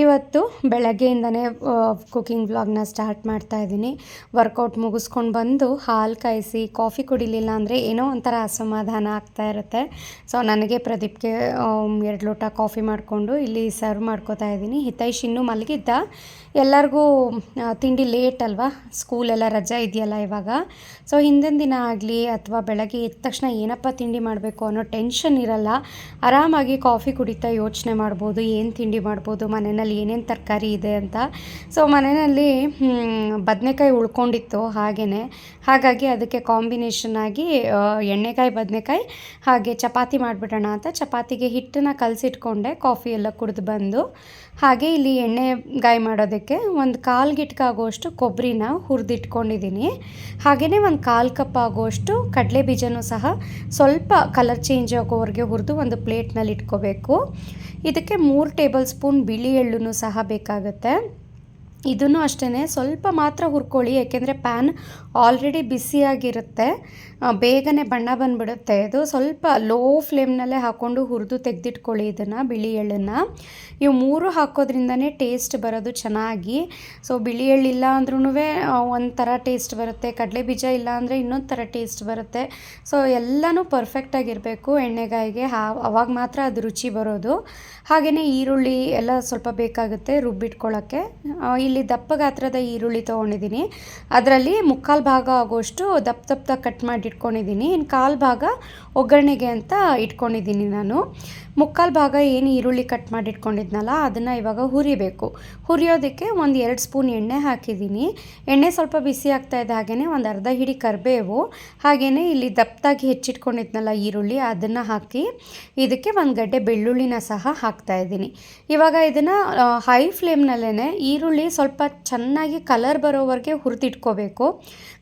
ಇವತ್ತು ಬೆಳಗ್ಗೆಯಿಂದನೇ ಕುಕಿಂಗ್ ವ್ಲಾಗ್ನ ಸ್ಟಾರ್ಟ್ ಮಾಡ್ತಾ ಇದ್ದೀನಿ. ವರ್ಕೌಟ್ ಮುಗಿಸ್ಕೊಂಡು ಬಂದು ಹಾಲು ಕಾಯಿಸಿ ಕಾಫಿ ಕುಡಿಲಿಲ್ಲ ಅಂದರೆ ಏನೋ ಒಂಥರ ಅಸಮಾಧಾನ ಆಗ್ತಾ ಇರುತ್ತೆ. ಸೊ ನನಗೆ ಪ್ರದೀಪ್ಗೆ ಎರಡು ಲೋಟ ಕಾಫಿ ಮಾಡಿಕೊಂಡು ಇಲ್ಲಿ ಸರ್ವ್ ಮಾಡ್ಕೋತಾ ಇದ್ದೀನಿ. ಹಿತೈಷ್ ಇನ್ನೂ ಮಲಗಿದ್ದ. ಎಲ್ಲರಿಗೂ ತಿಂಡಿ ಲೇಟ್ ಅಲ್ವಾ? ಸ್ಕೂಲೆಲ್ಲ ರಜೆ ಇದೆಯಲ್ಲ ಇವಾಗ. ಸೊ ಹಿಂದಿನ ದಿನ ಆಗಲಿ ಅಥವಾ ಬೆಳಗ್ಗೆ ಎದ್ದ ತಕ್ಷಣ ಏನಪ್ಪ ತಿಂಡಿ ಮಾಡಬೇಕು ಅನ್ನೋ ಟೆನ್ಷನ್ ಇರಲ್ಲ. ಆರಾಮಾಗಿ ಕಾಫಿ ಕುಡಿತಾ ಯೋಚನೆ ಮಾಡ್ಬೋದು, ಏನು ತಿಂಡಿ ಮಾಡ್ಬೋದು ಮನೆಯಲ್ಲಿ ಏನೇನು ತರಕಾರಿ ಇದೆ ಅಂತ. ಸೊ ಮನೆಯಲ್ಲಿ ಬದನೆಕಾಯಿ ಉಳ್ಕೊಂಡಿತ್ತು ಹಾಗೆಯೇ ಹಾಗಾಗಿ ಅದಕ್ಕೆ ಕಾಂಬಿನೇಷನ್ ಆಗಿ ಎಣ್ಣೆಕಾಯಿ, ಬದನೆಕಾಯಿ ಹಾಗೆ ಚಪಾತಿ ಮಾಡಿಬಿಡೋಣ ಅಂತ ಚಪಾತಿಗೆ ಹಿಟ್ಟನ್ನ ಕಲಸಿಟ್ಕೊಂಡೆ ಕಾಫಿ ಎಲ್ಲ ಕುಡಿದು ಬಂದು. ಹಾಗೆ ಇಲ್ಲಿ ಎಣ್ಣೆಗಾಯಿ ಮಾಡೋದಕ್ಕೆ ಒಂದು ಕಾಲು ಗಿಟ್ಕಾಗುವಷ್ಟು ಕೊಬ್ಬರಿನ ಹುರಿದಿಟ್ಕೊಂಡಿದ್ದೀನಿ. ಹಾಗೆಯೇ ಒಂದು ಕಾಲು ಕಪ್ ಆಗುವಷ್ಟು ಕಡಲೆ ಬೀಜನೂ ಸಹ ಸ್ವಲ್ಪ ಕಲರ್ ಚೇಂಜ್ ಆಗೋವರೆಗೆ ಹುರಿದು ಒಂದು ಪ್ಲೇಟ್ನಲ್ಲಿ ಇಟ್ಕೋಬೇಕು ಇದಕ್ಕೆ ಮೂರು ಟೇಬಲ್ ಸ್ಪೂನ್ ಬಿಳಿ ಎಳ್ಳು ಸಹ ಬೇಕಾಗುತ್ತೆ. ಇದನ್ನು ಅಷ್ಟೇ ಸ್ವಲ್ಪ ಮಾತ್ರ ಹುರ್ಕೊಳ್ಳಿ ಯಾಕೆಂದರೆ ಪ್ಯಾನ್ ಆಲ್ರೆಡಿ ಬಿಸಿಯಾಗಿರುತ್ತೆ. ಬೇಗನೆ ಬಣ್ಣ ಬಂದುಬಿಡುತ್ತೆ ಇದು. ಸ್ವಲ್ಪ ಲೋ ಫ್ಲೇಮ್ನಲ್ಲೇ ಹಾಕ್ಕೊಂಡು ಹುರಿದು ತೆಗೆದಿಟ್ಕೊಳ್ಳಿ ಇದನ್ನು, ಬಿಳಿ ಎಳ್ಳನ್ನು. ಇವು ಮೂರು ಹಾಕೋದ್ರಿಂದನೇ ಟೇಸ್ಟ್ ಬರೋದು ಚೆನ್ನಾಗಿ. ಸೊ, ಬಿಳಿ ಎಳ್ಳಿಲ್ಲ ಅಂದ್ರೂ ಒಂಥರ ಟೇಸ್ಟ್ ಬರುತ್ತೆ. ಕಡಲೆ ಬೀಜ ಇಲ್ಲ ಅಂದರೆ ಇನ್ನೊಂದು ಥರ ಟೇಸ್ಟ್ ಬರುತ್ತೆ. ಸೊ, ಎಲ್ಲನೂ ಪರ್ಫೆಕ್ಟಾಗಿರಬೇಕು ಎಣ್ಣೆಗಾಯಿಗೆ. ಹಾ, ಅವಾಗ ಮಾತ್ರ ಅದು ರುಚಿ ಬರೋದು. ಹಾಗೆಯೇ ಈರುಳ್ಳಿ ಎಲ್ಲ ಸ್ವಲ್ಪ ಬೇಕಾಗುತ್ತೆ ರುಬ್ಬಿಟ್ಕೊಳ್ಳೋಕ್ಕೆ. ಇಲ್ಲಿ ದಪ್ಪ ಗಾತ್ರದ ಈರುಳ್ಳಿ ತೊಗೊಂಡಿದ್ದೀನಿ. ಅದರಲ್ಲಿ ಮುಕ್ಕಾಲು ಭಾಗ ಆಗೋಷ್ಟು ದಪ್ಪ ದಪ್ಪ ಕಟ್ ಮಾಡಿ ಇಟ್ಕೊಂಡಿದ್ದೀನಿ. ಇನ್ನು ಕಾಲು ಭಾಗ ಒಗ್ಗರಣೆಗೆ ಅಂತ ಇಟ್ಕೊಂಡಿದ್ದೀನಿ ನಾನು. ಮುಕ್ಕಾಲು ಭಾಗ ಏನು ಈರುಳ್ಳಿ ಕಟ್ ಮಾಡಿ ಇಟ್ಕೊಂಡಿದ್ನಲ್ಲ, ಅದನ್ನು ಇವಾಗ ಹುರಿಬೇಕು. ಹುರಿಯೋದಕ್ಕೆ ಒಂದು ಎರಡು ಸ್ಪೂನ್ ಎಣ್ಣೆ ಹಾಕಿದ್ದೀನಿ. ಎಣ್ಣೆ ಸ್ವಲ್ಪ ಬಿಸಿ ಆಗ್ತಾ ಇದೆ ಹಾಗೆಯೇ ಒಂದು ಅರ್ಧ ಹಿಡಿ ಕರಿಬೇವು ಹಾಗೆಯೇ ಇಲ್ಲಿ ದಪ್ಪದಾಗಿ ಹೆಚ್ಚಿಟ್ಕೊಂಡಿದ್ನಲ್ಲ ಈರುಳ್ಳಿ, ಅದನ್ನು ಹಾಕಿ ಇದಕ್ಕೆ ಒಂದು ಗಡ್ಡೆ ಬೆಳ್ಳುಳ್ಳಿನ ಸಹ ಹಾಕ್ತಾ ಇದ್ದೀನಿ. ಇವಾಗ ಇದನ್ನು ಹೈ ಫ್ಲೇಮ್ನಲ್ಲೇ ಈರುಳ್ಳಿ ಸ್ವಲ್ಪ ಚೆನ್ನಾಗಿ ಕಲರ್ ಬರೋವರೆಗೆ ಹುರಿದಿಟ್ಕೋಬೇಕು.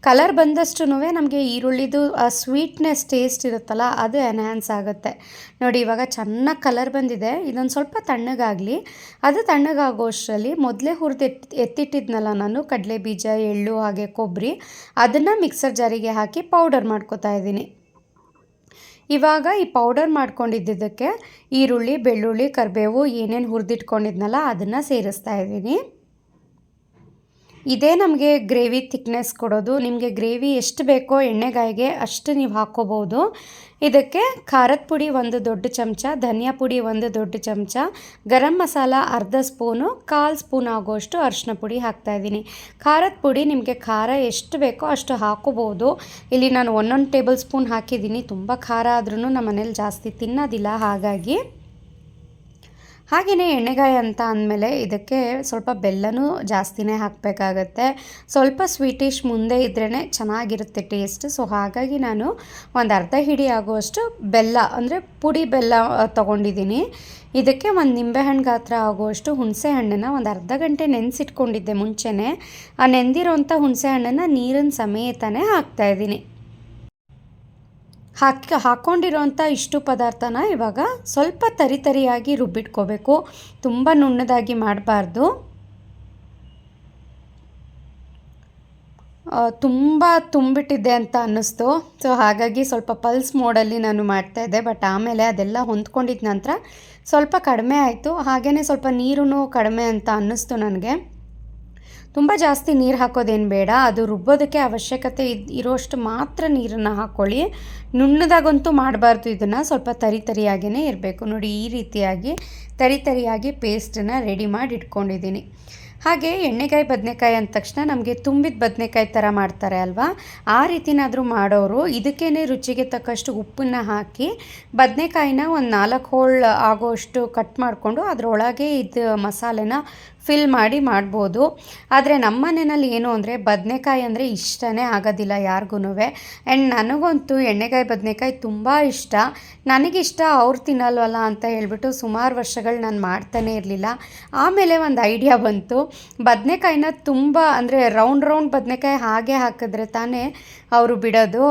ಕಲರ್ ಬಂದಷ್ಟು ನಮಗೆ ಈರುಳ್ಳಿದು, ಆ ಸ್ವೀಟ್ನೆಸ್ ಟೇಸ್ಟ್ ಇರುತ್ತಲ್ಲ, ಅದು ಎನ್ಹ್ಯಾನ್ಸ್ ಆಗುತ್ತೆ. ನೋಡಿ, ಇವಾಗ ಚೆನ್ನಾಗಿ ಕಲರ್ ಬಂದಿದೆ. ಇದೊಂದು ಸ್ವಲ್ಪ ತಣ್ಣಗಾಗಲಿ. ಅದು ತಣ್ಣಗಾಗೋಷ್ಟರಲ್ಲಿ ಮೊದಲೇ ಹುರಿದಿ ಎತ್ ಎತ್ತಿಟ್ಟಿದ್ನಲ್ಲ ನಾನು ಕಡಲೆ ಬೀಜ ಎಳ್ಳು, ಹಾಗೆ ಕೊಬ್ಬರಿ ಅದನ್ನು ಮಿಕ್ಸರ್ ಜಾರಿಗೆ ಹಾಕಿ ಪೌಡರ್ ಮಾಡ್ಕೊತಾ ಇದ್ದೀನಿ. ಇವಾಗ ಈ ಪೌಡರ್ ಮಾಡ್ಕೊಂಡಿದ್ದಕ್ಕೆ ಈರುಳ್ಳಿ, ಬೆಳ್ಳುಳ್ಳಿ, ಕರಿಬೇವು ಏನೇನು ಹುರಿದಿಟ್ಕೊಂಡಿದ್ನಲ್ಲ, ಅದನ್ನು ಸೇರಿಸ್ತಾ ಇದ್ದೀನಿ. ಇದೇ ನಮಗೆ ಗ್ರೇವಿ ಥಿಕ್ನೆಸ್ ಕೊಡೋದು. ನಿಮಗೆ ಗ್ರೇವಿ ಎಷ್ಟು ಬೇಕೋ ಎಣ್ಣೆಗಾಯಿಗೆ ಅಷ್ಟು ನೀವು ಹಾಕ್ಕೋಬೋದು. ಇದಕ್ಕೆ ಖಾರದ ಪುಡಿ ಒಂದು ದೊಡ್ಡ ಚಮಚ, ಧನಿಯಾ ಪುಡಿ ಒಂದು ದೊಡ್ಡ ಚಮಚ, ಗರಂ ಮಸಾಲ ಅರ್ಧ ಸ್ಪೂನು, ಕಾಲು ಸ್ಪೂನ್ ಆಗೋಷ್ಟು ಅರಿಶಿನ ಪುಡಿ ಹಾಕ್ತಾಯಿದ್ದೀನಿ ಖಾರದ ಪುಡಿ ನಿಮಗೆ ಖಾರ ಎಷ್ಟು ಬೇಕೋ ಅಷ್ಟು ಹಾಕೋಬೋದು ಇಲ್ಲಿ ನಾನು ಒಂದೊಂದು ಟೇಬಲ್ ಸ್ಪೂನ್ ಹಾಕಿದ್ದೀನಿ. ತುಂಬ ಖಾರ ಆದ್ರೂ ನಮ್ಮ ಮನೇಲಿ ಜಾಸ್ತಿ ತಿನ್ನೋದಿಲ್ಲ. ಹಾಗಾಗಿ ಹಾಗೆಯೇ ಎಣ್ಣೆಗಾಯಿ ಅಂತ ಅಂದಮೇಲೆ ಇದಕ್ಕೆ ಸ್ವಲ್ಪ ಬೆಲ್ಲನೂ ಜಾಸ್ತಿನೇ ಹಾಕಬೇಕಾಗತ್ತೆ. ಸ್ವಲ್ಪ ಸ್ವೀಟಿಶ್ ಮುಂದೆ ಇದ್ರೇ ಚೆನ್ನಾಗಿರುತ್ತೆ ಟೇಸ್ಟ್. ಸೊ ಹಾಗಾಗಿ ನಾನು ಒಂದು ಅರ್ಧ ಹಿಡಿ ಆಗುವಷ್ಟು ಬೆಲ್ಲ, ಅಂದರೆ ಪುಡಿ ಬೆಲ್ಲ ತೊಗೊಂಡಿದ್ದೀನಿ. ಇದಕ್ಕೆ ಒಂದು ನಿಂಬೆಹಣ್ಣು ಗಾತ್ರ ಆಗುವಷ್ಟು ಹುಣಸೆ ಹಣ್ಣನ್ನು ಒಂದು ಅರ್ಧ ಗಂಟೆ ನೆನೆಸಿಟ್ಕೊಂಡಿದ್ದೆ ಮುಂಚೆನೇ. ಆ ನೆಂದಿರೋಂಥ ಹುಣಸೆ ಹಣ್ಣನ್ನು ನೀರಿನ ಸಮೇತನೇ ಹಾಕ್ತಾಯಿದ್ದೀನಿ ಹಾಕಿ ಹಾಕ್ಕೊಂಡಿರೋಂಥ ಇಷ್ಟು ಪದಾರ್ಥನ ಇವಾಗ ಸ್ವಲ್ಪ ತರಿ ತರಿಯಾಗಿ ರುಬ್ಬಿಟ್ಕೋಬೇಕು. ತುಂಬ ನುಣ್ಣದಾಗಿ ಮಾಡಬಾರ್ದು. ತುಂಬ ತುಂಬಿಟ್ಟಿದ್ದೆ ಅಂತ ಅನ್ನಿಸ್ತು. ಸೊ, ಹಾಗಾಗಿ ಸ್ವಲ್ಪ ಪಲ್ಸ್ ಮೋಡಲ್ಲಿ ನಾನು ಮಾಡ್ತಾ ಇದ್ದೆ. ಬಟ್ ಆಮೇಲೆ ಅದೆಲ್ಲ ಹೊಂದ್ಕೊಂಡಿದ್ದ ನಂತರ ಸ್ವಲ್ಪ ಕಡಿಮೆ ಆಯಿತು. ಹಾಗೆಯೇ ಸ್ವಲ್ಪ ನೀರು ಕಡಿಮೆ ಅಂತ ಅನ್ನಿಸ್ತು ನನಗೆ. ತುಂಬ ಜಾಸ್ತಿ ನೀರು ಹಾಕೋದೇನು ಬೇಡ. ಅದು ರುಬ್ಬೋದಕ್ಕೆ ಅವಶ್ಯಕತೆ ಇದ್ ಇರೋಷ್ಟು ಮಾತ್ರ ನೀರನ್ನು ಹಾಕ್ಕೊಳ್ಳಿ ನುಣ್ಣದಾಗಂತೂ ಮಾಡಬಾರ್ದು ಇದನ್ನು. ಸ್ವಲ್ಪ ತರಿ ತರಿಯಾಗಿಯೇ ಇರಬೇಕು. ನೋಡಿ, ಈ ರೀತಿಯಾಗಿ ತರಿ ತರಿಯಾಗಿ ಪೇಸ್ಟನ್ನು ರೆಡಿ ಮಾಡಿ ಇಟ್ಕೊಂಡಿದ್ದೀನಿ. ಹಾಗೆ ಎಣ್ಣೆಕಾಯಿ ಬದನೆಕಾಯಿ ಅಂದ ತಕ್ಷಣ ನಮಗೆ ತುಂಬಿದ ಬದನೆಕಾಯಿ ಥರ ಮಾಡ್ತಾರೆ ಅಲ್ವಾ? ಆ ರೀತಿನಾದರೂ ಮಾಡೋರು. ಇದಕ್ಕೇ ರುಚಿಗೆ ತಕ್ಕಷ್ಟು ಉಪ್ಪನ್ನು ಹಾಕಿ ಬದನೆಕಾಯಿನ ಒಂದು ನಾಲ್ಕು ಹೋಳು ಆಗೋಷ್ಟು ಕಟ್ ಮಾಡಿಕೊಂಡು ಅದರೊಳಗೆ ಇದು ಮಸಾಲೆನ ಫಿಲ್ ಮಾಡಿ ಮಾಡ್ಬೋದು. ಆದರೆ ನಮ್ಮ ಮನೆಯಲ್ಲಿ ಏನು ಅಂದರೆ ಬದನೆಕಾಯಿ ಅಂದರೆ ಇಷ್ಟನೇ ಆಗೋದಿಲ್ಲ ಯಾರಿಗೂ ಆ್ಯಂಡ್ ನನಗಂತೂ ಎಣ್ಣೆಗಾಯಿ ಬದನೆಕಾಯಿ ತುಂಬ ಇಷ್ಟ. ನನಗಿಷ್ಟ ಅವ್ರು ತಿನ್ನಲ್ವಲ್ಲ ಅಂತ ಹೇಳ್ಬಿಟ್ಟು ಸುಮಾರು ವರ್ಷಗಳು ನಾನು ಮಾಡ್ತಾನೆ ಇರಲಿಲ್ಲ. ಆಮೇಲೆ ಒಂದು ಐಡಿಯಾ ಬಂತು. ಬದನೆಕಾಯಿನ ತುಂಬ ಅಂದರೆ ರೌಂಡ್ ರೌಂಡ್ ಬದನೆಕಾಯಿ ಹಾಗೆ ಹಾಕಿದ್ರೆ ತಾನೇ ಅವರು ಬಿಡೋದು.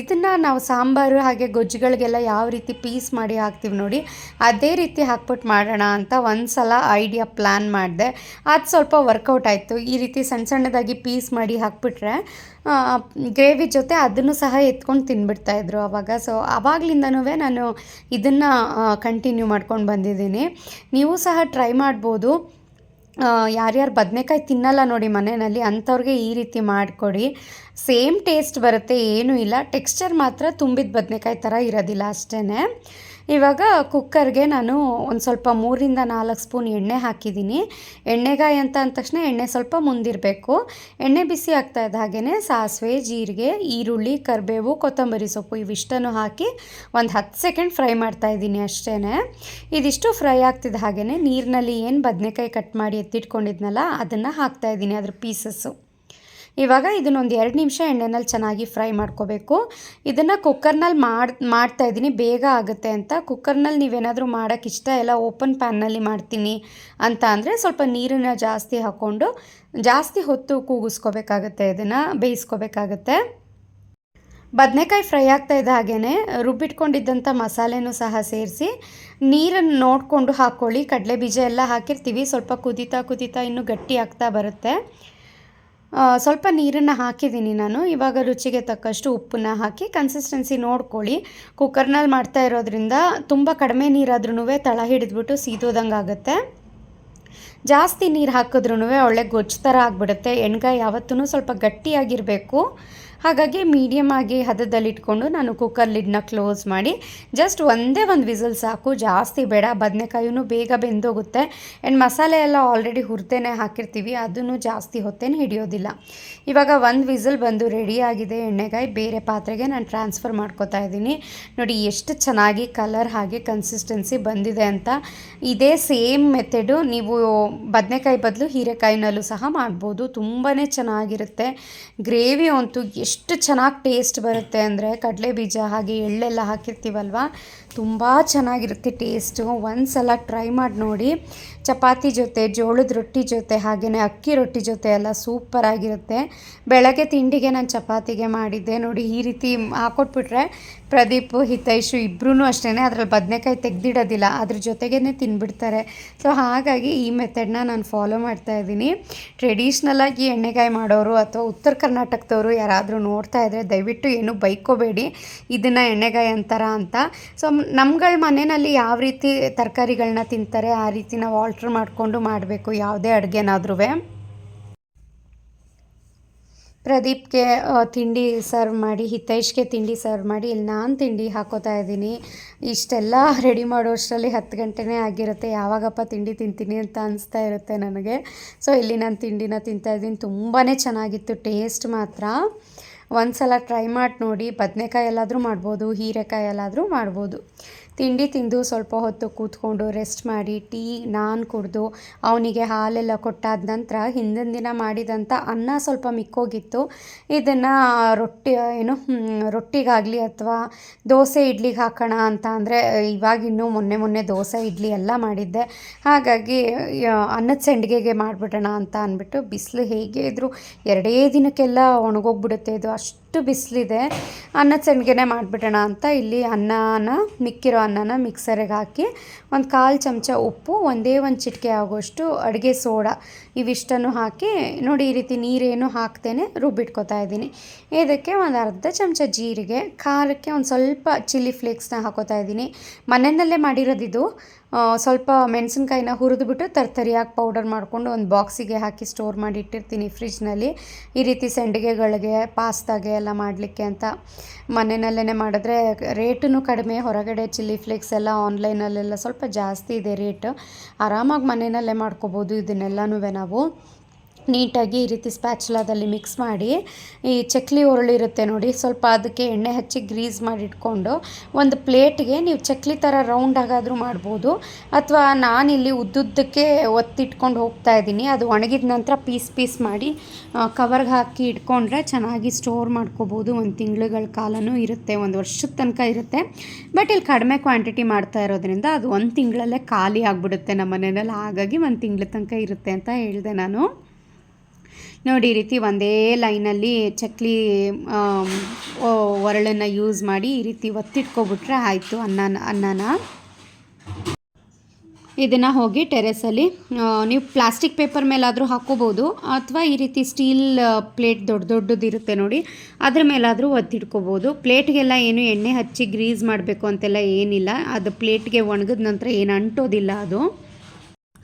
ಇದನ್ನು ನಾವು ಸಾಂಬಾರು ಹಾಗೆ ಗೊಜ್ಜುಗಳಿಗೆಲ್ಲ ಯಾವ ರೀತಿ ಪೀಸ್ ಮಾಡಿ ಹಾಕ್ತೀವಿ ನೋಡಿ, ಅದೇ ರೀತಿ ಹಾಕ್ಬಿಟ್ಟು ಮಾಡೋಣ ಅಂತ ಒಂದು ಸಲ ಐಡಿಯಾ ಪ್ಲ್ಯಾನ್ ಮಾಡಿದೆ. ಅದು ಸ್ವಲ್ಪ ವರ್ಕೌಟ್ ಆಯಿತು. ಈ ರೀತಿ ಸಣ್ಣ ಸಣ್ಣದಾಗಿ ಪೀಸ್ ಮಾಡಿ ಹಾಕ್ಬಿಟ್ರೆ ಗ್ರೇವಿ ಜೊತೆ ಅದನ್ನು ಸಹ ಎತ್ಕೊಂಡು ತಿನ್ಬಿಡ್ತಾಯಿದ್ರು ಆವಾಗ ಸೊ ಆವಾಗಲಿಂದನೂ ನಾನು ಇದನ್ನು ಕಂಟಿನ್ಯೂ ಮಾಡ್ಕೊಂಡು ಬಂದಿದ್ದೀನಿ. ನೀವು ಸಹ ಟ್ರೈ ಮಾಡ್ಬೋದು. ಯಾರ್ಯಾರು ಬದನೆಕಾಯಿ ತಿನ್ನಲ್ಲ ನೋಡಿ ಮನೆಯಲ್ಲಿ, ಅಂಥವ್ರಿಗೆ ಈ ರೀತಿ ಮಾಡಿಕೊಡಿ. ಸೇಮ್ ಟೇಸ್ಟ್ ಬರುತ್ತೆ, ಏನೂ ಇಲ್ಲ. ಟೆಕ್ಸ್ಚರ್ ಮಾತ್ರ ತುಂಬಿದ ಬದನೆಕಾಯಿ ಥರ ಇರೋದಿಲ್ಲ ಅಷ್ಟೇ ಇವಾಗ ಕುಕ್ಕರ್ಗೆ ನಾನು ಒಂದು ಸ್ವಲ್ಪ ಮೂರಿಂದ ನಾಲ್ಕು ಸ್ಪೂನ್ ಎಣ್ಣೆ ಹಾಕಿದ್ದೀನಿ. ಎಣ್ಣೆಗಾಯಿ ಅಂತ ಅಂದ ತಕ್ಷಣ ಎಣ್ಣೆ ಸ್ವಲ್ಪ ಮುಂದಿರಬೇಕು. ಎಣ್ಣೆ ಬಿಸಿ ಆಗ್ತಾ ಇದ್ದ ಹಾಗೆಯೇ ಸಾಸಿವೆ, ಜೀರಿಗೆ, ಈರುಳ್ಳಿ, ಕರಿಬೇವು, ಕೊತ್ತಂಬರಿ ಸೊಪ್ಪು ಇವಿಷ್ಟನ್ನು ಹಾಕಿ ಒಂದು ಹತ್ತು ಸೆಕೆಂಡ್ ಫ್ರೈ ಮಾಡ್ತಾ ಇದ್ದೀನಿ ಅಷ್ಟೇ ಇದಿಷ್ಟು ಫ್ರೈ ಆಗ್ತಿದ್ದ ಹಾಗೆಯೇ ನೀರಿನಲ್ಲಿ ಏನು ಬದನೆಕಾಯಿ ಕಟ್ ಮಾಡಿ ಎತ್ತಿಟ್ಕೊಂಡಿದ್ನಲ್ಲ, ಅದನ್ನು ಹಾಕ್ತಾ ಇದ್ದೀನಿ ಅದ್ರ ಪೀಸಸ್ಸು ಇವಾಗ ಇದನ್ನೊಂದು ಎರಡು ನಿಮಿಷ ಎಣ್ಣೆನಲ್ಲಿ ಚೆನ್ನಾಗಿ ಫ್ರೈ ಮಾಡ್ಕೋಬೇಕು. ಇದನ್ನು ಕುಕ್ಕರ್ನಲ್ಲಿ ಮಾಡಿ, ಮಾಡ್ತಾ ಇದ್ದೀನಿ, ಬೇಗ ಆಗುತ್ತೆ ಅಂತ. ಕುಕ್ಕರ್ನಲ್ಲಿ ನೀವೇನಾದರೂ ಮಾಡೋಕ್ಕೆ ಇಷ್ಟ ಇಲ್ಲ ಓಪನ್ ಪ್ಯಾನ್ನಲ್ಲಿ ಮಾಡ್ತೀನಿ ಅಂತ ಅಂದರೆ ಸ್ವಲ್ಪ ನೀರನ್ನು ಜಾಸ್ತಿ ಹಾಕ್ಕೊಂಡು ಜಾಸ್ತಿ ಹೊತ್ತು ಕೂಗಿಸ್ಕೋಬೇಕಾಗತ್ತೆ, ಇದನ್ನು ಬೇಯಿಸ್ಕೋಬೇಕಾಗತ್ತೆ. ಬದನೆಕಾಯಿ ಫ್ರೈ ಆಗ್ತಾ ಇದ್ದ ಹಾಗೇ ರುಬ್ಬಿಟ್ಕೊಂಡಿದ್ದಂಥ ಮಸಾಲೆನೂ ಸಹ ಸೇರಿಸಿ ನೀರನ್ನು ನೋಡಿಕೊಂಡು ಹಾಕ್ಕೊಳ್ಳಿ. ಕಡಲೆ ಬೀಜ ಎಲ್ಲ ಹಾಕಿರ್ತೀವಿ. ಸ್ವಲ್ಪ ಕುದೀತಾ ಕುದೀತಾ ಇನ್ನೂ ಗಟ್ಟಿ ಆಗ್ತಾ ಬರುತ್ತೆ. ಸ್ವಲ್ಪ ನೀರನ್ನು ಹಾಕಿದ್ದೀನಿ ನಾನು. ಇವಾಗ ರುಚಿಗೆ ತಕ್ಕಷ್ಟು ಉಪ್ಪನ್ನ ಹಾಕಿ ಕನ್ಸಿಸ್ಟೆನ್ಸಿ ನೋಡ್ಕೊಳ್ಳಿ. ಕುಕ್ಕರ್ನಲ್ಲಿ ಮಾಡ್ತಾ ಇರೋದ್ರಿಂದ ತುಂಬ ಕಡಿಮೆ ನೀರಾದ್ರೂ ತಳ ಹಿಡಿದ್ಬಿಟ್ಟು ಸೀದೋದಂಗೆ ಆಗುತ್ತೆ. ಜಾಸ್ತಿ ನೀರು ಹಾಕಿದ್ರೂ ಒಳ್ಳೆ ಗೊಜ್ಜು ಥರ ಆಗಿಬಿಡುತ್ತೆ. ಎಣ್ಗಾಯಿ ಯಾವತ್ತೂ ಸ್ವಲ್ಪ ಗಟ್ಟಿಯಾಗಿರಬೇಕು. ಹಾಗಾಗಿ ಮೀಡಿಯಮ್ ಆಗಿ ಹದದಲ್ಲಿಟ್ಕೊಂಡು ನಾನು ಕುಕ್ಕರ್ ಲಿಡ್ನ ಕ್ಲೋಸ್ ಮಾಡಿ ಜಸ್ಟ್ ಒಂದೇ ಒಂದು ವಿಸಲ್ ಸಾಕು, ಜಾಸ್ತಿ ಬೇಡ, ಬದನೆಕಾಯಿನೂ ಬೇಗ ಬೆಂದೋಗುತ್ತೆ. ಆ್ಯಂಡ್ ಮಸಾಲೆ ಎಲ್ಲ ಆಲ್ರೆಡಿ ಹುರಿದೇನೆ ಹಾಕಿರ್ತೀವಿ, ಅದನ್ನು ಜಾಸ್ತಿ ಹೊತ್ತೇನೆ ಹಿಡಿಯೋದಿಲ್ಲ. ಇವಾಗ ಒಂದು ವಿಸಲ್ ಬಂದು ರೆಡಿಯಾಗಿದೆ ಎಣ್ಣೆಗಾಯಿ, ಬೇರೆ ಪಾತ್ರೆಗೆ ನಾನು ಟ್ರಾನ್ಸ್ಫರ್ ಮಾಡ್ಕೋತಾ ಇದ್ದೀನಿ. ನೋಡಿ ಎಷ್ಟು ಚೆನ್ನಾಗಿ ಕಲರ್ ಹಾಗೆ ಕನ್ಸಿಸ್ಟೆನ್ಸಿ ಬಂದಿದೆ ಅಂತ. ಇದೇ ಸೇಮ್ ಮೆಥಡು ನೀವು ಬದನೆಕಾಯಿ ಬದಲು ಹೀರೆಕಾಯಿನಲ್ಲೂ ಸಹ ಮಾಡ್ಬೋದು ತುಂಬಾ ಚೆನ್ನಾಗಿರುತ್ತೆ. ಗ್ರೇವಿ ಅಂತೂ ಎಷ್ಟು ಚೆನ್ನಾಗಿ ಟೇಸ್ಟ್ ಬರುತ್ತೆ ಅಂದರೆ ಕಡಲೆ ಬೀಜ ಹಾಗೆ ಎಳ್ಳೆಲ್ಲ ಹಾಕಿರ್ತೀವಲ್ವ? ತುಂಬ ಚೆನ್ನಾಗಿರುತ್ತೆ ಟೇಸ್ಟು. ಒಂದು ಸಲ ಟ್ರೈ ಮಾಡಿ ನೋಡಿ. ಚಪಾತಿ ಜೊತೆ, ಜೋಳದ ರೊಟ್ಟಿ ಜೊತೆ ಹಾಗೆಯೇ ಅಕ್ಕಿ ರೊಟ್ಟಿ ಜೊತೆ ಎಲ್ಲ ಸೂಪರಾಗಿರುತ್ತೆ. ಬೆಳಗ್ಗೆ ತಿಂಡಿಗೆ ನಾನು ಚಪಾತಿಗೆ ಮಾಡಿದ್ದೆ. ನೋಡಿ, ಈ ರೀತಿ ಹಾಕೊಟ್ಬಿಟ್ರೆ ಪ್ರದೀಪ್, ಹಿತೈಷು ಇಬ್ಬರೂ ಅಷ್ಟೇ ಅದ್ರಲ್ಲಿ ಬದನೆಕಾಯಿ ತೆಗೆದಿಡೋದಿಲ್ಲ. ಅದ್ರ ಜೊತೆಗೇ ತಿನ್ಬಿಡ್ತಾರೆ. ಸೊ, ಹಾಗಾಗಿ ಈ ಮೆಥಡ್ನ ನಾನು ಫಾಲೋ ಮಾಡ್ತಾ ಇದ್ದೀನಿ. ಟ್ರೆಡಿಷ್ನಲಾಗಿ ಎಣ್ಣೆಗಾಯಿ ಮಾಡೋರು ಅಥವಾ ಉತ್ತರ ಕರ್ನಾಟಕದವರು ಯಾರಾದರೂ ನೋಡ್ತಾ ಇದ್ದರೆ ದಯವಿಟ್ಟು ಏನು ಬೈಕೋಬೇಡಿ. ಇದನ್ನು ಎಣ್ಣೆಗಾಯಿ ಅಂತಾರ ಅಂತ. ಸೊ ನಮ್ಗಳ ಮನೆಯಲ್ಲಿ ಯಾವ ರೀತಿ ತರಕಾರಿಗಳನ್ನ ತಿಂತಾರೆ, ಆ ರೀತಿ ನಾವು ಆಲ್ಟ್ರ್ ಮಾಡಿಕೊಂಡು ಮಾಡಬೇಕು ಯಾವುದೇ ಅಡುಗೆನಾದ್ರೂ ಪ್ರದೀಪ್ಗೆ ತಿಂಡಿ ಸರ್ವ್ ಮಾಡಿ, ಹಿತೈಷ್ಗೆ ತಿಂಡಿ ಸರ್ವ್ ಮಾಡಿ, ಇಲ್ಲಿ ನಾನು ತಿಂಡಿ ಹಾಕೋತಾ ಇದ್ದೀನಿ. ಇಷ್ಟೆಲ್ಲ ರೆಡಿ ಮಾಡೋಷ್ಟರಲ್ಲಿ ಹತ್ತು ಗಂಟೆನೇ ಆಗಿರುತ್ತೆ. ಯಾವಾಗಪ್ಪ ತಿಂಡಿ ತಿಂತೀನಿ ಅಂತ ಅನಿಸ್ತಾ ಇರುತ್ತೆ ನನಗೆ. ಸೊ ಇಲ್ಲಿ ನಾನು ತಿಂಡಿನ ತಿಂತಾಯಿದ್ದೀನಿ ತುಂಬಾ ಚೆನ್ನಾಗಿತ್ತು ಟೇಸ್ಟ್ ಮಾತ್ರ. ಒಂದು ಸಲ ಟ್ರೈ ಮಾಡಿ ನೋಡಿ ಬದನೆಕಾಯಿ ಎಲ್ಲಾದರೂ ಮಾಡ್ಬೋದು ಹೀರೆಕಾಯಿ ಎಲ್ಲಾದರೂ ಮಾಡ್ಬೋದು. ತಿಂಡಿ ತಿಂದು ಸ್ವಲ್ಪ ಹೊತ್ತು ಕೂತ್ಕೊಂಡು ರೆಸ್ಟ್ ಮಾಡಿ, ಟೀ, ನಾನ್ ಕುಡಿದು ಅವನಿಗೆ ಹಾಲೆಲ್ಲ ಕೊಟ್ಟಾದ ನಂತರ ಹಿಂದಿನ ದಿನ ಮಾಡಿದಂಥ ಅನ್ನ ಸ್ವಲ್ಪ ಮಿಕ್ಕೋಗಿತ್ತು. ಇದನ್ನು ರೊಟ್ಟಿ, ಏನು ರೊಟ್ಟಿಗಾಗಲಿ ಅಥವಾ ದೋಸೆ ಇಡ್ಲಿಗೆ ಹಾಕೋಣ ಅಂತ ಅಂದರೆ ಇವಾಗಿನ್ನೂ ಮೊನ್ನೆ ಮೊನ್ನೆ ದೋಸೆ, ಇಡ್ಲಿ ಎಲ್ಲ ಮಾಡಿದ್ದೆ. ಹಾಗಾಗಿ ಅನ್ನದ ಸಂಡಿಗೆಗೆ ಮಾಡಿಬಿಡೋಣ ಅಂತ ಅಂದ್ಬಿಟ್ಟು ಬಿಸಿಲು ಹೇಗೆ ಇದ್ದರೂ ಎರಡೇ ದಿನಕ್ಕೆಲ್ಲ ಒಣಗೋಗ್ಬಿಡುತ್ತೆ. ಇದು ಅಷ್ಟು ಅಷ್ಟು ಬಿಸಿಲಿದೆ. ಅನ್ನ ಸಂಡಿಗೆನೆ ಮಾಡಿಬಿಡೋಣ ಅಂತ ಇಲ್ಲಿ ಅನ್ನನ, ಮಿಕ್ಕಿರೋ ಅನ್ನನ ಮಿಕ್ಸರಿಗೆ ಹಾಕಿ ಒಂದು ಕಾಲು ಚಮಚ ಉಪ್ಪು, ಒಂದೇ ಒಂದು ಚಿಟಿಕೆ ಆಗೋಷ್ಟು ಅಡುಗೆ ಸೋಡಾ ಇವಿಷ್ಟನ್ನು ಹಾಕಿ ನೋಡಿ ಈ ರೀತಿ ನೀರೇನು ಹಾಕ್ತೇನೆ ರುಬ್ಬಿಟ್ಕೊತಾ ಇದ್ದೀನಿ. ಇದಕ್ಕೆ ಒಂದು ಅರ್ಧ ಚಮಚ ಜೀರಿಗೆ, ಖಾರಕ್ಕೆ ಒಂದು ಸ್ವಲ್ಪ ಚಿಲ್ಲಿ ಫ್ಲೇಕ್ಸ್ನ ಹಾಕೋತಾ ಇದ್ದೀನಿ. ಮನೆಯಲ್ಲೇ ಮಾಡಿರೋದಿದು. ಸ್ವಲ್ಪ ಮೆಣಸಿನ್ಕಾಯಿನ ಹುರಿದ್ಬಿಟ್ಟು ತರ್ತರಿಯಾಗಿ ಪೌಡರ್ ಮಾಡಿಕೊಂಡು ಒಂದು ಬಾಕ್ಸಿಗೆ ಹಾಕಿ ಸ್ಟೋರ್ ಮಾಡಿ ಇಟ್ಟಿರ್ತೀನಿ ಫ್ರಿಜ್ನಲ್ಲಿ ಈ ರೀತಿ ಸಂಡಿಗೆಗಳಿಗೆ, ಪಾಸ್ತಾಗೆ ಎಲ್ಲ ಮಾಡಲಿಕ್ಕೆ ಅಂತ ಮನೆಯಲ್ಲೇ ಮಾಡಿದ್ರೆ ರೇಟೂ ಕಡಿಮೆ, ಹೊರಗಡೆ ಚಿಲ್ಲಿ ಫ್ಲೇಕ್ಸ್ ಎಲ್ಲ ಆನ್ಲೈನಲ್ಲೆಲ್ಲ ಸ್ವಲ್ಪ ಜಾಸ್ತಿ ಇದೆ ರೇಟ್. ಆರಾಮಾಗಿ ಮನೆಯಲ್ಲೇ ಮಾಡ್ಕೋಬೋದು ಇದನ್ನೆಲ್ಲನೂ ನಾವು. ನೀಟಾಗಿ ಈ ರೀತಿ ಸ್ಪ್ಯಾಚುಲಾದಲ್ಲಿ ಮಿಕ್ಸ್ ಮಾಡಿ, ಈ ಚಕ್ಲಿ ಉರುಳಿರುತ್ತೆ ನೋಡಿ, ಸ್ವಲ್ಪ ಅದಕ್ಕೆ ಎಣ್ಣೆ ಹಚ್ಚಿ ಗ್ರೀಸ್ ಮಾಡಿ ಇಟ್ಕೊಂಡು, ಒಂದು ಪ್ಲೇಟ್ಗೆ ನೀವು ಚಕ್ಲಿ ಥರ ರೌಂಡ್ ಆಗಾದರೂ ಮಾಡ್ಬೋದು. ಅಥವಾ ನಾನಿಲ್ಲಿ ಉದ್ದುದ್ದಕ್ಕೆ ಒತ್ತಿಟ್ಕೊಂಡು ಹೋಗ್ತಾ ಇದ್ದೀನಿ. ಅದು ಒಣಗಿದ ನಂತರ ಪೀಸ್ ಪೀಸ್ ಮಾಡಿ ಕವರ್ಗೆ ಹಾಕಿ ಇಟ್ಕೊಂಡ್ರೆ ಚೆನ್ನಾಗಿ ಸ್ಟೋರ್ ಮಾಡ್ಕೋಬೋದು. ಒಂದು ತಿಂಗಳುಗಳ ಕಾಲನೂ ಇರುತ್ತೆ, ಒಂದು ವರ್ಷದ ತನಕ ಇರುತ್ತೆ. ಬಟ್ ಇಲ್ಲಿ ಕಡಿಮೆ ಕ್ವಾಂಟಿಟಿ ಮಾಡ್ತಾ ಇರೋದ್ರಿಂದ ಅದು ಒಂದು ತಿಂಗಳಲ್ಲೇ ಖಾಲಿ ಆಗಿಬಿಡುತ್ತೆ ನಮ್ಮ ಮನೆಯಲ್ಲಿ ಹಾಗಾಗಿ ಒಂದು ತಿಂಗಳ ತನಕ ಇರುತ್ತೆ ಅಂತ ಹೇಳಿದೆ ನಾನು. ನೋಡಿ ಈ ರೀತಿ ಒಂದೇ ಲೈನಲ್ಲಿ ಚಕ್ಲಿ ಒರಳನ್ನು ಯೂಸ್ ಮಾಡಿ ಈ ರೀತಿ ಒತ್ತಿಟ್ಕೊಬಿಟ್ರೆ ಆಯಿತು ಅನ್ನನ ಅನ್ನನ. ಇದನ್ನು ಹೋಗಿ ಟೆರೆಸಲ್ಲಿ ನೀವು ಪ್ಲಾಸ್ಟಿಕ್ ಪೇಪರ್ ಮೇಲಾದರೂ ಹಾಕ್ಕೋಬೋದು, ಅಥವಾ ಈ ರೀತಿ ಸ್ಟೀಲ್ ಪ್ಲೇಟ್ ದೊಡ್ಡ ದೊಡ್ಡದು ಇರುತ್ತೆ ನೋಡಿ, ಅದ್ರ ಮೇಲಾದರೂ ಒತ್ತಿಟ್ಕೋಬೋದು. ಪ್ಲೇಟ್ಗೆಲ್ಲ ಏನು ಎಣ್ಣೆ ಹಚ್ಚಿ ಗ್ರೀಸ್ ಮಾಡಬೇಕು ಅಂತೆಲ್ಲ ಏನಿಲ್ಲ, ಅದು ಪ್ಲೇಟ್ಗೆ ಒಣಗಿದ ನಂತರ ಏನು ಅಂಟೋದಿಲ್ಲ ಅದು.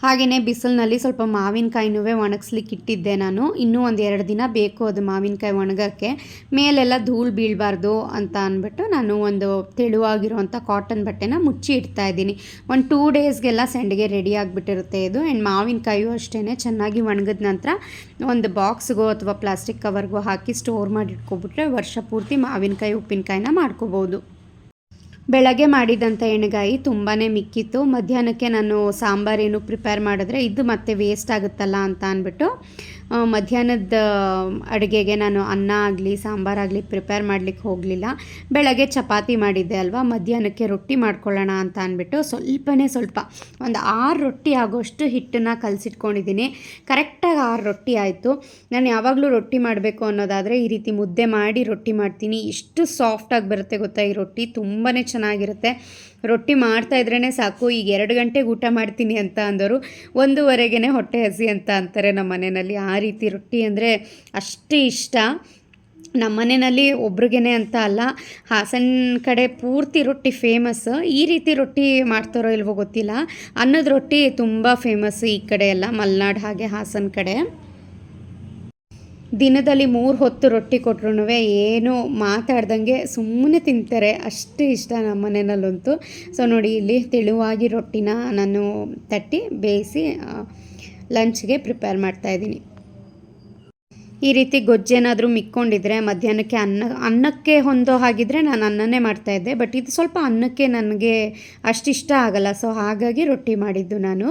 ಹಾಗೆಯೇ ಬಿಸಿಲಿನಲ್ಲಿ ಸ್ವಲ್ಪ ಮಾವಿನಕಾಯಿನೂ ಒಣಗಿಸ್ಲಿಕ್ಕೆ ಇಟ್ಟಿದ್ದೆ ನಾನು. ಇನ್ನೂ ಒಂದು ಎರಡು ದಿನ ಬೇಕು ಅದು ಮಾವಿನಕಾಯಿ ಒಣಗೋಕ್ಕೆ. ಮೇಲೆಲ್ಲ ಧೂಳು ಬೀಳಬಾರ್ದು ಅಂತ ಅಂದ್ಬಿಟ್ಟು ನಾನು ಒಂದು ತೆಳುವಾಗಿರುವಂಥ ಕಾಟನ್ ಬಟ್ಟೆನ ಮುಚ್ಚಿ ಇಡ್ತಾ ಇದ್ದೀನಿ. ಒಂದು ಟೂ ಡೇಸ್ಗೆಲ್ಲ ಸಂಡಿಗೆ ರೆಡಿ ಆಗಿಬಿಟ್ಟಿರುತ್ತೆ ಇದು. ಆ್ಯಂಡ್ ಮಾವಿನಕಾಯಿಯೂ ಅಷ್ಟೇ ಚೆನ್ನಾಗಿ ಒಣಗಿದ ನಂತರ ಒಂದು ಬಾಕ್ಸ್ಗೋ ಅಥವಾ ಪ್ಲಾಸ್ಟಿಕ್ ಕವರ್ಗೋ ಹಾಕಿ ಸ್ಟೋರ್ ಮಾಡಿ ಇಟ್ಕೊಬಿಟ್ರೆ ವರ್ಷ ಪೂರ್ತಿ ಮಾವಿನಕಾಯಿ, ಉಪ್ಪಿನಕಾಯಿನ ಮಾಡ್ಕೋಬೋದು. ಬೆಳಗ್ಗೆ ಮಾಡಿದಂಥ ಎಣ್ಣೆಗಾಯಿ ತುಂಬಾ ಮಿಕ್ಕಿತ್ತು. ಮಧ್ಯಾಹ್ನಕ್ಕೆ ನಾನು ಸಾಂಬಾರೇನು ಪ್ರಿಪೇರ್ ಮಾಡಿದ್ರೆ ಇದು ಮತ್ತೆ ವೇಸ್ಟ್ ಆಗುತ್ತಲ್ಲ ಅಂತ ಅಂದ್ಬಿಟ್ಟು ಮಧ್ಯಾಹ್ನದ ಅಡುಗೆಗೆ ನಾನು ಅನ್ನ ಆಗಲಿ ಸಾಂಬಾರಾಗಲಿ ಪ್ರಿಪೇರ್ ಮಾಡಲಿಕ್ಕೆ ಹೋಗಲಿಲ್ಲ. ಬೆಳಗ್ಗೆ ಚಪಾತಿ ಮಾಡಿದ್ದೆ ಅಲ್ವಾ? ಮಧ್ಯಾಹ್ನಕ್ಕೆ ರೊಟ್ಟಿ ಮಾಡ್ಕೊಳ್ಳೋಣ ಅಂತ ಅಂದ್ಬಿಟ್ಟು ಸ್ವಲ್ಪನೇ ಸ್ವಲ್ಪ, ಒಂದು ಆರು ರೊಟ್ಟಿ ಆಗೋಷ್ಟು ಹಿಟ್ಟನ್ನು ಕಲಸಿಟ್ಕೊಂಡಿದ್ದೀನಿ. ಕರೆಕ್ಟಾಗಿ ಆರು ರೊಟ್ಟಿ ಆಯಿತು. ನಾನು ಯಾವಾಗಲೂ ರೊಟ್ಟಿ ಮಾಡಬೇಕು ಅನ್ನೋದಾದರೆ ಈ ರೀತಿ ಮುದ್ದೆ ಮಾಡಿ ರೊಟ್ಟಿ ಮಾಡ್ತೀನಿ. ಎಷ್ಟು ಸಾಫ್ಟಾಗಿ ಬರುತ್ತೆ ಗೊತ್ತಾ ಈ ರೊಟ್ಟಿ? ತುಂಬಾ ಚೆನ್ನಾಗಿರುತ್ತೆ. ರೊಟ್ಟಿ ಮಾಡ್ತಾ ಇದ್ರೇ ಸಾಕು, ಈಗ ಎರಡು ಗಂಟೆಗೆ ಊಟ ಮಾಡ್ತೀನಿ ಅಂತ ಅಂದರು ಒಂದೂವರೆಗೇ ಹೊಟ್ಟೆ ಹಸಿ ಅಂತ ಅಂತಾರೆ ನಮ್ಮ ಮನೆಯಲ್ಲಿ. ಆ ರೀತಿ ರೊಟ್ಟಿ ಅಂದರೆ ಅಷ್ಟೇ ಇಷ್ಟ. ನಮ್ಮ ಮನೆಯಲ್ಲಿ ಒಬ್ರಿಗೇನೆ ಅಂತ ಅಲ್ಲ, ಹಾಸನ ಕಡೆ ಪೂರ್ತಿ ರೊಟ್ಟಿ ಫೇಮಸ್ ಈ ರೀತಿ ರೊಟ್ಟಿ ಮಾಡ್ತಾರೋ ಇಲ್ವೋ ಗೊತ್ತಿಲ್ಲ. ಅನ್ನದ ರೊಟ್ಟಿ ತುಂಬ ಫೇಮಸ್ ಈ ಕಡೆ ಎಲ್ಲ, ಮಲೆನಾಡು ಹಾಗೆ ಹಾಸನ ಕಡೆ. ದಿನದಲ್ಲಿ ಮೂರು ಹೊತ್ತು ರೊಟ್ಟಿ ಕೊಟ್ರು ಏನು ಮಾತಾಡ್ದಂಗೆ ಸುಮ್ಮನೆ ತಿಂತಾರೆ. ಅಷ್ಟು ಇಷ್ಟ ನಮ್ಮ ಮನೆಯಲ್ಲಂತೂ. ಸೊ ನೋಡಿ, ಇಲ್ಲಿ ತೆಳುವಾಗಿ ರೊಟ್ಟಿನ ನಾನು ತಟ್ಟಿ ಬೇಯಿಸಿ ಲಂಚ್ಗೆ ಪ್ರಿಪೇರ್ ಮಾಡ್ತಾಯಿದ್ದೀನಿ ಈ ರೀತಿ ಗೊಜ್ಜೇನಾದರೂ ಮಿಕ್ಕೊಂಡಿದ್ರೆ, ಮಧ್ಯಾಹ್ನಕ್ಕೆ ಅನ್ನ, ಅನ್ನಕ್ಕೆ ಹೊಂದೋ ಹಾಗಿದ್ರೆ ನಾನು ಅನ್ನನೇ ಮಾಡ್ತಾಯಿದ್ದೆ ಬಟ್ ಇದು ಸ್ವಲ್ಪ ಅನ್ನಕ್ಕೆ ನನಗೆ ಅಷ್ಟಿಷ್ಟ ಆಗಲ್ಲ. ಸೊ ಹಾಗಾಗಿ ರೊಟ್ಟಿ ಮಾಡಿದ್ದು ನಾನು.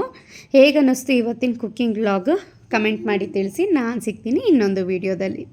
ಹೇಗೆ ಅನ್ನಿಸ್ತು ಇವತ್ತಿನ ಕುಕ್ಕಿಂಗ್ ವ್ಲಾಗ್? ಕಮೆಂಟ್ ಮಾಡಿ ತಿಳಿಸಿ ನಾನು ಸಿಗ್ತೀನಿ ಇನ್ನೊಂದು ವೀಡಿಯೋದಲ್ಲಿ.